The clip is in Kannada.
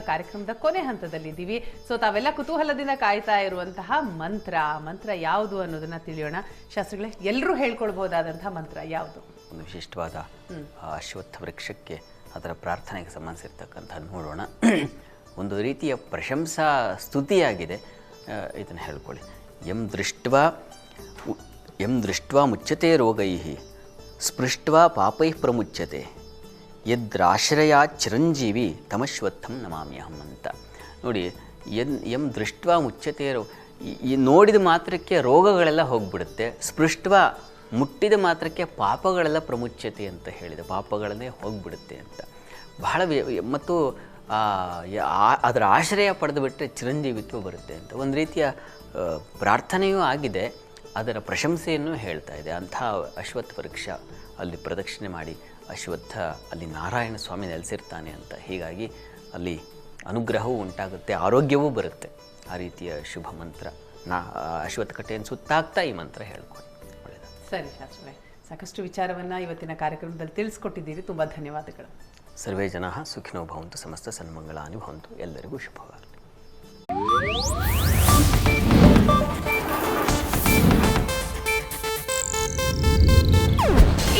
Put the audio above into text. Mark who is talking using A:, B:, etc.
A: ಕಾರ್ಯಕ್ರಮದ ಕೊನೆ ಹಂತದಲ್ಲಿದ್ದೀವಿ. ಸೊ ತಾವೆಲ್ಲ ಕುತೂಹಲದಿಂದ ಕಾಯ್ತಾ ಇರುವಂತಹ ಮಂತ್ರ ಆ ಮಂತ್ರ ಯಾವುದು ಅನ್ನೋದನ್ನ ತಿಳಿಯೋಣ. ಶಾಸ್ತ್ರಿಗಳೇ ಎಲ್ಲರೂ ಹೇಳ್ಕೊಳ್ಬಹುದಾದಂತಹ ಮಂತ್ರ ಯಾವುದು?
B: ಒಂದು ವಿಶಿಷ್ಟವಾದ ಅಶ್ವತ್ಥ ವೃಕ್ಷಕ್ಕೆ ಅದರ ಪ್ರಾರ್ಥನೆಗೆ ಸಂಬಂಧಿಸಿರ್ತಕ್ಕಂಥ ನೋಡೋಣ. ಒಂದು ರೀತಿಯ ಪ್ರಶಂಸಾ ಸ್ತುತಿಯಾಗಿದೆ. ಇದನ್ನು ಹೇಳ್ಕೊಳ್ಳಿ. ಎಂ ದೃಷ್ಟ ಎಂ ದೃಷ್ಟ ಮುಚ್ಚತೆ ರೋಗೈ ಸ್ಪೃಷ್ಟ ಪಾಪೈ ಪ್ರಮುಚ್ಯತೆ. ಯದ್ರಾಶ್ರಯ ಚಿರಂಜೀವಿ ತಮಶ್ವತ್ಥಂ ನಮಾಮ್ಯಹಂ ಅಂತ. ನೋಡಿ ಎನ್ ಎಂ ದೃಷ್ಟ ಮುಚ್ಚತೆ ಈ- ನೋಡಿದ ಮಾತ್ರಕ್ಕೆ ರೋಗಗಳೆಲ್ಲ ಹೋಗ್ಬಿಡುತ್ತೆ, ಸ್ಪೃಷ್ಟ್ವ ಮುಟ್ಟಿದ ಮಾತ್ರಕ್ಕೆ ಪಾಪಗಳೆಲ್ಲ ಪ್ರಮುಚ್ಯತೆ ಅಂತ ಹೇಳಿದೆ, ಪಾಪಗಳನ್ನೇ ಹೋಗ್ಬಿಡುತ್ತೆ ಅಂತ. ಬಹಳ ಮತ್ತು ಅದರ ಆಶ್ರಯ ಪಡೆದು ಬಿಟ್ಟರೆ ಚಿರಂಜೀವಿತ್ವ ಬರುತ್ತೆ ಅಂತ. ಒಂದು ರೀತಿಯ ಪ್ರಾರ್ಥನೆಯೂ ಆಗಿದೆ, ಅದರ ಪ್ರಶಂಸೆಯನ್ನು ಹೇಳ್ತಾ ಇದೆ. ಅಂಥ ಅಶ್ವತ್ಥ ವೃಕ್ಷ ಅಲ್ಲಿ ಪ್ರದಕ್ಷಿಣೆ ಮಾಡಿ ಅಶ್ವತ್ಥ ಅಲ್ಲಿ ನಾರಾಯಣ ಸ್ವಾಮಿ ನೆಲೆಸಿರ್ತಾನೆ ಅಂತ. ಹೀಗಾಗಿ ಅಲ್ಲಿ ಅನುಗ್ರಹವೂ ಉಂಟಾಗುತ್ತೆ ಆರೋಗ್ಯವೂ ಬರುತ್ತೆ. ಆ ರೀತಿಯ ಶುಭ ಮಂತ್ರ. ನಾ ಅಶ್ವತ್ಥ ಕಟ್ಟೆಯನ್ನು ಸುತ್ತಾಗ್ತಾ ಈ ಮಂತ್ರ ಹೇಳ್ಕೊಂಡು ಒಳ್ಳೆಯದು.
A: ಸರಿ ಶಾಸ್ತ್ರವೇ ಸಾಕಷ್ಟು ವಿಚಾರವನ್ನ ಇವತ್ತಿನ ಕಾರ್ಯಕ್ರಮದಲ್ಲಿ ತಿಳಿಸ್ಕೊಟ್ಟಿದ್ದೀರಿ. ತುಂಬಾ ಧನ್ಯವಾದಗಳು.
B: ಸರ್ವೇ ಜನ ಸುಖಿನೋ ಭವಂತು ಸಮಸ್ತ ಸನ್ಮಂಗಳಾನಿ ಭವಂತು. ಎಲ್ಲರಿಗೂ ಶುಭವಾಗಲಿ.